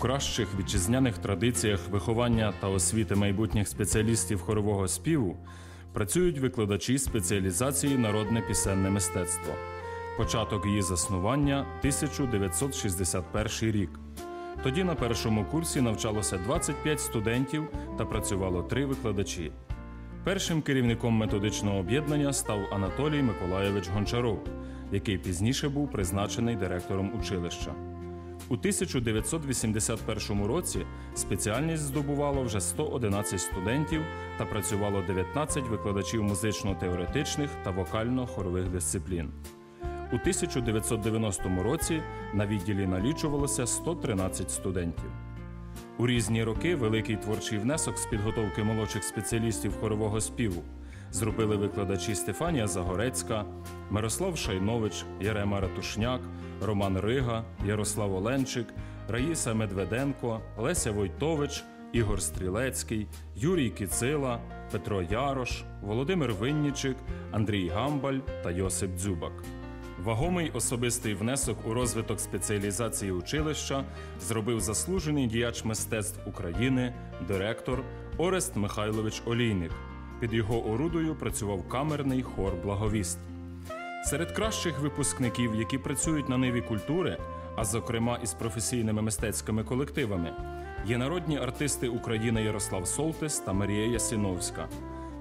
кращих вітчизняних традиціях виховання та освіти майбутніх спеціалістів хорового співу працюють викладачі спеціалізації народне пісенне мистецтво. Початок її заснування 1961 рік. Тоді на першому курсі навчалося 25 студентів та працювало три викладачі. Першим керівником методичного об'єднання став Анатолій Миколайович Гончаров, який пізніше був призначений директором училища. У 1981 році спеціальність здобувало вже 111 студентів та працювало 19 викладачів музично-теоретичних та вокально-хорових дисциплін. У 1990 році на відділі налічувалося 113 студентів. У різні роки великий творчий внесок з підготовки молодших спеціалістів хорового співу зробили викладачі Стефанія Загорецька, Мирослав Шайнович, Ярема Ратушняк, Роман Рига, Ярослав Оленчик, Раїса Медведенко, Леся Войтович, Ігор Стрілецький, Юрій Кицила, Петро Ярош, Володимир Виннічик, Андрій Гамбаль та Йосип Дзюбак. Вагомий особистий внесок у розвиток спеціалізації училища зробив заслужений діяч мистецтв України, директор Орест Михайлович Олійник. Під його орудою працював камерний хор Благовіст. Серед кращих випускників, які працюють на ниві культури, а зокрема із професійними мистецькими колективами, є народні артисти України Ярослав Солтис та Марія Ясіновська,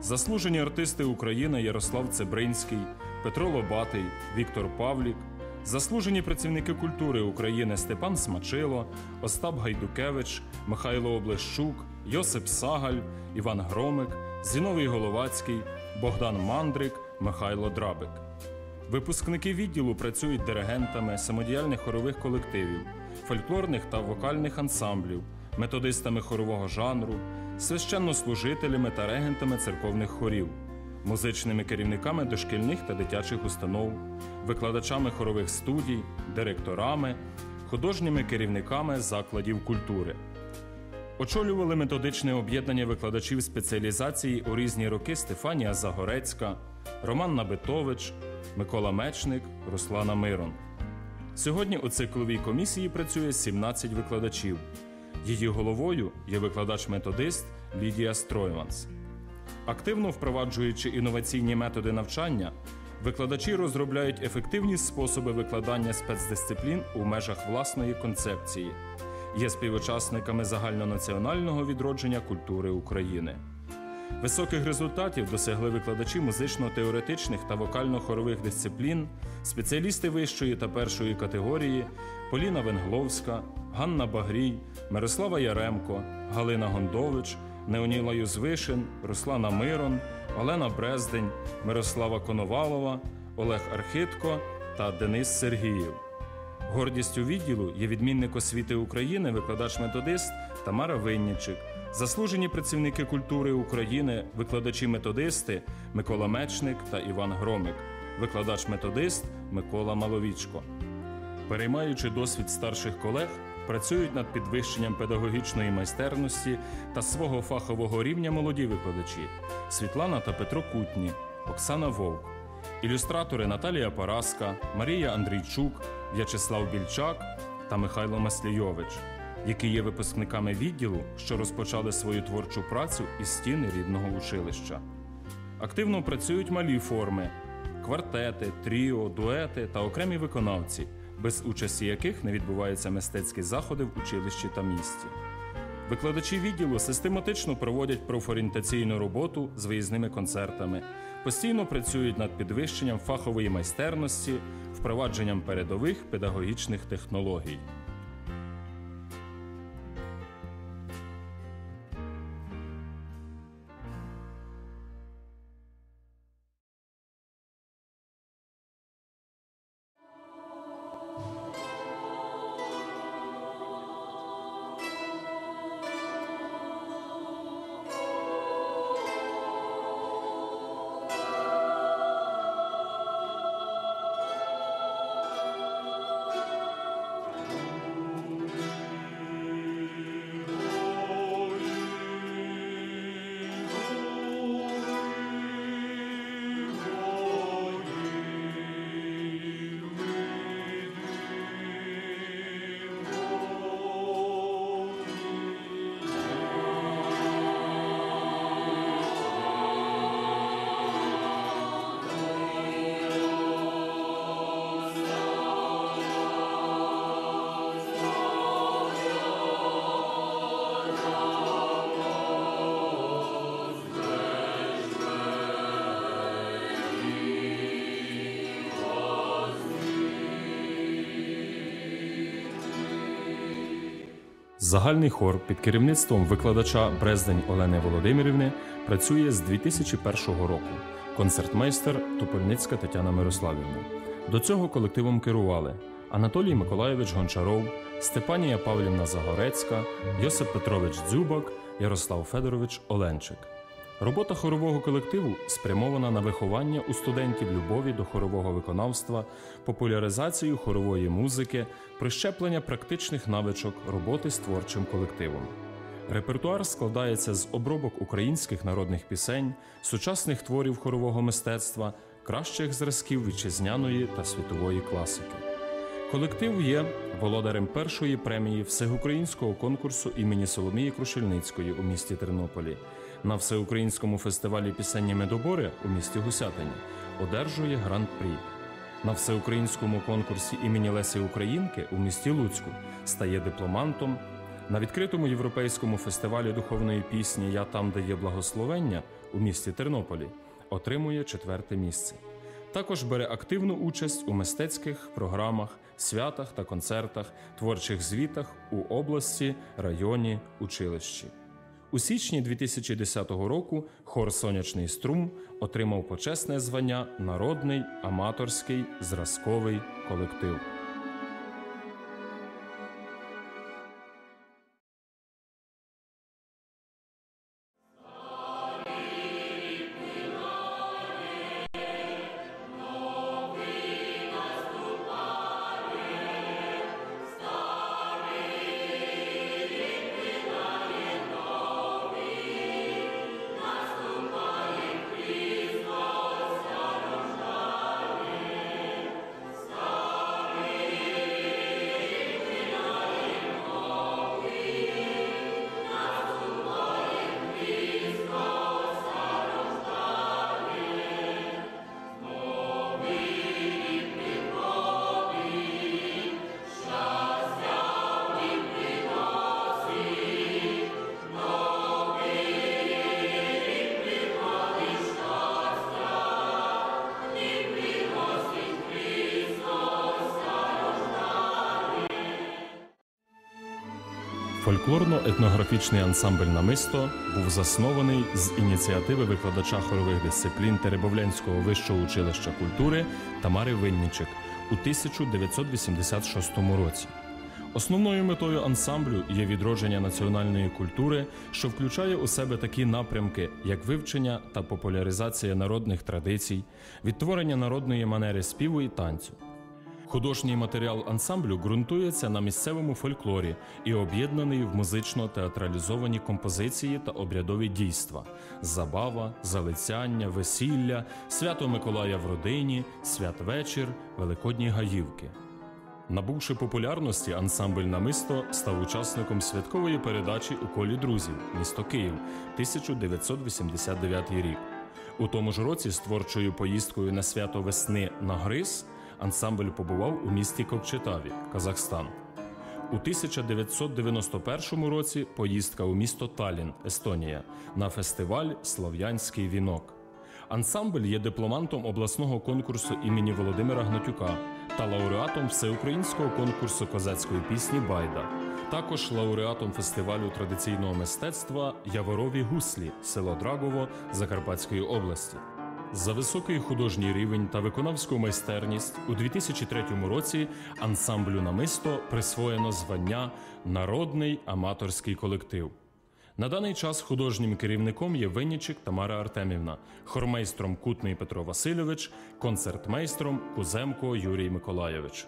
заслужені артисти України Ярослав Цебринський, Петро Лобатий, Віктор Павлік, заслужені працівники культури України Степан Смачило, Остап Гайдукевич, Михайло Облещук, Йосип Сагаль, Іван Громик, Зіновій Головацький, Богдан Мандрик, Михайло Драбик. Випускники відділу працюють диригентами самодіяльних хорових колективів, фольклорних та вокальних ансамблів, методистами хорового жанру, священнослужителями та регентами церковних хорів, музичними керівниками дошкільних та дитячих установ, викладачами хорових студій, директорами, художніми керівниками закладів культури. Очолювали методичне об'єднання викладачів спеціалізації у різні роки Стефанія Загорецька, Роман Набитович, Микола Мечник, Руслана Мирон. Сьогодні у цикловій комісії працює 17 викладачів. Її головою є викладач-методист Лідія Стройванс. Активно впроваджуючи інноваційні методи навчання, викладачі розробляють ефективні способи викладання спецдисциплін у межах власної концепції, є співучасниками загальнонаціонального відродження культури України. Високих результатів досягли викладачі музично-теоретичних та вокально-хорових дисциплін, спеціалісти вищої та першої категорії Поліна Венгловська, Ганна Багрій, Мирослава Яремко, Галина Гондович, Неоніла Юзвишин, Руслана Мирон, Олена Брездень, Мирослава Коновалова, Олег Архитко та Денис Сергіїв. Гордістю відділу є відмінник освіти України, викладач-методист Тамара Виннічик, заслужені працівники культури України, викладачі-методисти Микола Мечник та Іван Громик, викладач-методист Микола Маловічко. Переймаючи досвід старших колег, працюють над підвищенням педагогічної майстерності та свого фахового рівня молоді викладачі Світлана та Петро Кутні, Оксана Вовк, ілюстратори Наталія Параска, Марія Андрійчук, В'ячеслав Більчак та Михайло Маслійович, які є випускниками відділу, що розпочали свою творчу працю із стіни рідного училища. Активно працюють малі форми квартети, тріо, дуети та окремі виконавці, без участі яких не відбуваються мистецькі заходи в училищі та місті. Викладачі відділу систематично проводять профорієнтаційну роботу з виїзними концертами, постійно працюють над підвищенням фахової майстерності, впровадженням передових педагогічних технологій. Загальний хор під керівництвом викладача Брездень Олени Володимирівни працює з 2001 року. Концертмейстер Тупольницька Тетяна Мирославівна. До цього колективом керували Анатолій Миколайович Гончаров, Степанія Павлівна Загорецька, Йосип Петрович Дзюбак, Ярослав Федорович Оленчик. Робота хорового колективу спрямована на виховання у студентів любові до хорового виконавства, популяризацію хорової музики, прищеплення практичних навичок роботи з творчим колективом. Репертуар складається з обробок українських народних пісень, сучасних творів хорового мистецтва, кращих зразків вітчизняної та світової класики. Колектив є володарем першої премії всеукраїнського конкурсу імені Соломії Крушельницької у місті Тернополі. На всеукраїнському фестивалі пісенні медобори у місті Гусятині одержує гран-прі. На всеукраїнському конкурсі імені Лесі Українки у місті Луцьку стає дипломантом. На відкритому європейському фестивалі духовної пісні Я там, де є благословення у місті Тернополі отримує четверте місце. Також бере активну участь у мистецьких програмах, святах та концертах, творчих звітах у області, районі, училищі. У січні 2010 року хор Сонячний струм отримав почесне звання Народний аматорський зразковий колектив. Фольклорно-етнографічний ансамбль Намисто був заснований з ініціативи викладача хорових дисциплін Теребовлянського вищого училища культури Тамари Виннічик у 1986 році. Основною метою ансамблю є відродження національної культури, що включає у себе такі напрямки, як вивчення та популяризація народних традицій, відтворення народної манери співу і танцю. Художній матеріал ансамблю ґрунтується на місцевому фольклорі і об'єднаний в музично-театралізовані композиції та обрядові дійства: забава, залицяння, весілля, свято Миколая в родині, святвечір, великодні гаївки. Набувши популярності, ансамбль намисто став учасником святкової передачі у колі друзів місто Київ 1989 рік. У тому ж році з творчою поїздкою на свято весни на Гриз ансамбль побував у місті Кокчетаві, Казахстан. У 1991 році поїздка у місто Талін, Естонія, на фестиваль Слов'янський вінок. Ансамбль є дипломантом обласного конкурсу імені Володимира Гнатюка та лауреатом всеукраїнського конкурсу козацької пісні Байда. Також лауреатом фестивалю традиційного мистецтва Яворові гуслі, село Драгово Закарпатської області. За високий художній рівень та виконавську майстерність у 2003 році ансамблю намисто присвоєно звання Народний аматорський колектив. На даний час художнім керівником є Виннічик Тамара Артемівна, хормейстром Кутний Петро Васильович, концертмейстром Куземко Юрій Миколайович.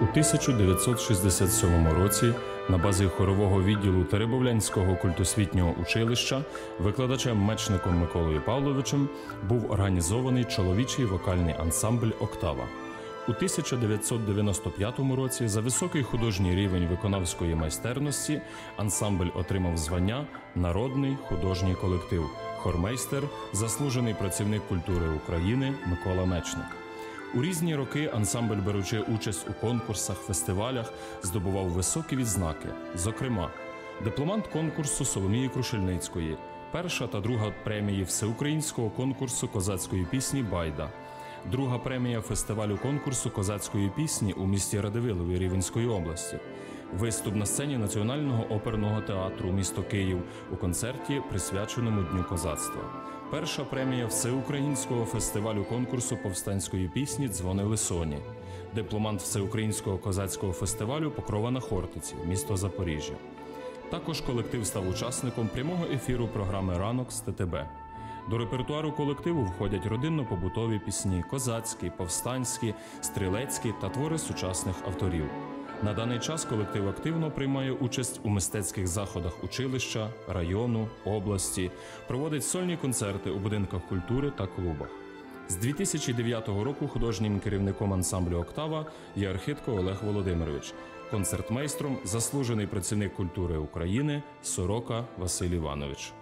У 1967 році на базі хорового відділу Теребовлянського культосвітнього училища викладачем мечником Миколою Павловичем був організований чоловічий вокальний ансамбль Октава. У 1995 році за високий художній рівень виконавської майстерності ансамбль отримав звання Народний художній колектив хормейстер, заслужений працівник культури України Микола Мечник. У різні роки ансамбль, беручи участь у конкурсах, фестивалях, здобував високі відзнаки. Зокрема, дипломант конкурсу Соломії Крушельницької, перша та друга премії всеукраїнського конкурсу козацької пісні Байда, друга премія фестивалю конкурсу козацької пісні у місті Радивилові Рівенської області. Виступ на сцені Національного оперного театру місто Київ у концерті, присвяченому Дню козацтва. Перша премія всеукраїнського фестивалю конкурсу повстанської пісні Дзвонили соні. Дипломант всеукраїнського козацького фестивалю Покрова на Хортиці, місто Запоріжжя. Також колектив став учасником прямого ефіру програми Ранок з ТТБ. До репертуару колективу входять родинно-побутові пісні, козацькі, повстанські, стрілецькі та твори сучасних авторів. На даний час колектив активно приймає участь у мистецьких заходах училища, району, області, проводить сольні концерти у будинках культури та клубах. З 2009 року художнім керівником ансамблю Октава є Архитко Олег Володимирович, концертмейстром, заслужений працівник культури України Сорока Василь Іванович.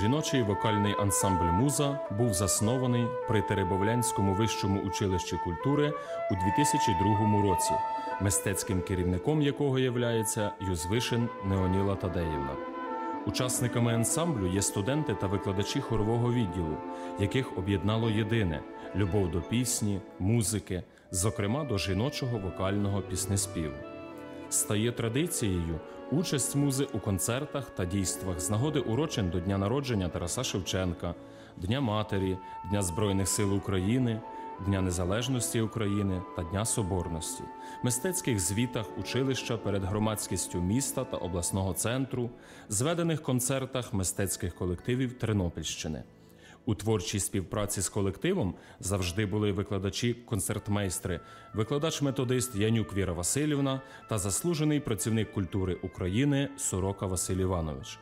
Жіночий вокальний ансамбль Муза був заснований при Теребовлянському вищому училищі культури у 2002 році, мистецьким керівником якого являється Юзвишин Неоніла Тадеївна. Учасниками ансамблю є студенти та викладачі хорового відділу, яких об'єднало єдине любов до пісні, музики, зокрема до жіночого вокального піснеспіву. Стає традицією участь музи у концертах та дійствах з нагоди урочин до дня народження Тараса Шевченка, Дня Матері, Дня Збройних сил України, Дня Незалежності України та Дня Соборності, мистецьких звітах училища перед громадськістю міста та обласного центру, зведених концертах мистецьких колективів Тернопільщини. У творчій співпраці з колективом завжди були викладачі-концертмейстри, викладач-методист Янюк Віра Васильівна та заслужений працівник культури України Сорока Василь Іванович.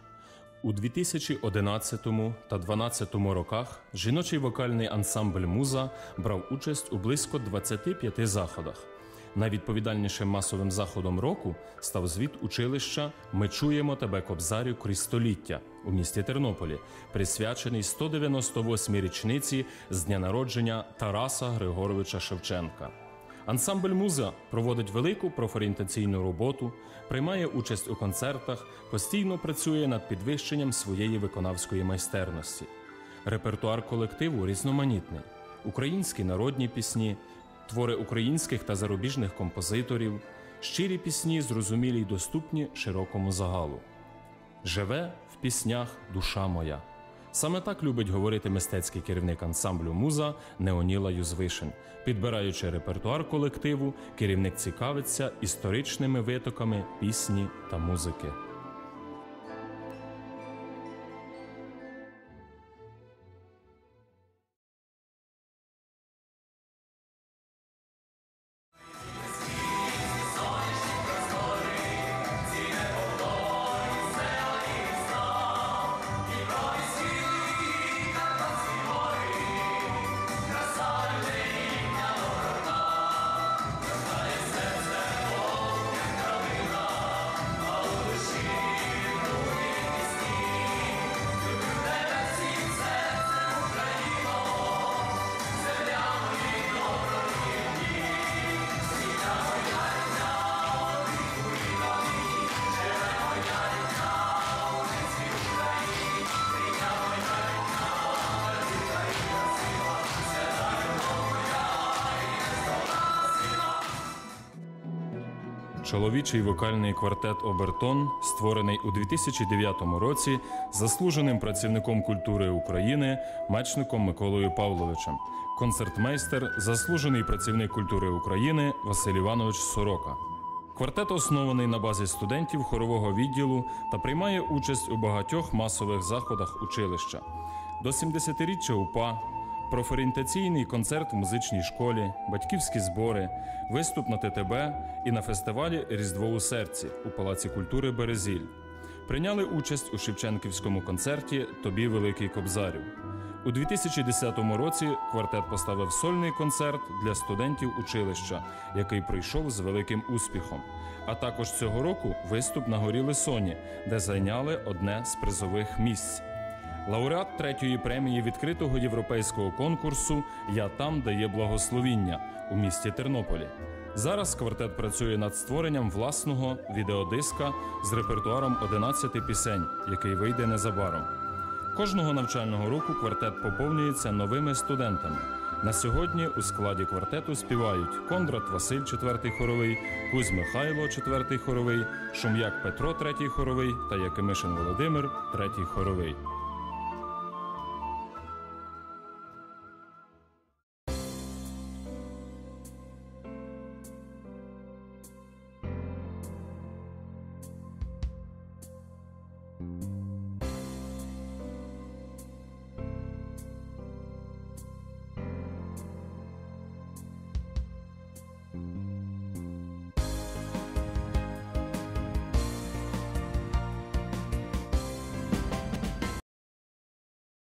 У 2011 та 2012 роках жіночий вокальний ансамбль Муза брав участь у близько 25 заходах. Найвідповідальнішим масовим заходом року став звіт училища Ми чуємо тебе кобзарю крізь століття у місті Тернополі, присвячений 198-й річниці з дня народження Тараса Григоровича Шевченка. Ансамбль Муза проводить велику профорієнтаційну роботу, приймає участь у концертах, постійно працює над підвищенням своєї виконавської майстерності. Репертуар колективу різноманітний: українські народні пісні, твори українських та зарубіжних композиторів, щирі пісні, зрозумілі й доступні широкому загалу. Живе в піснях душа моя. Саме так любить говорити мистецький керівник ансамблю Муза Неоніла Юзвишин. Підбираючи репертуар колективу, керівник цікавиться історичними витоками пісні та музики. Чоловічий вокальний квартет Обертон, створений у 2009 році заслуженим працівником культури України Мечником Миколою Павловичем. Концертмейстер, заслужений працівник культури України Василь Іванович Сорока. Квартет оснований на базі студентів хорового відділу та приймає участь у багатьох масових заходах училища. До 70-річчя УПА, профорієнтаційний концерт в музичній школі, батьківські збори, виступ на ТТБ і на фестивалі Різдво у серці у Палаці культури Березіль. Прийняли участь у Шевченківському концерті Тобі Великий Кобзарю. У 2010 році квартет поставив сольний концерт для студентів училища, який пройшов з великим успіхом. А також цього року виступ на горі Лисоні, де зайняли одне з призових місць. Лауреат третьої премії відкритого європейського конкурсу Я там, де є благословіння у місті Тернополі. Зараз квартет працює над створенням власного відеодиска з репертуаром 11 пісень, який вийде незабаром. Кожного навчального року квартет поповнюється новими студентами. На сьогодні у складі квартету співають Кондрат Василь, 4 хоровий, Кузь Михайло, 4 хоровий, Шум'як Петро, 3 хоровий та Якимишин Володимир, 3 хоровий.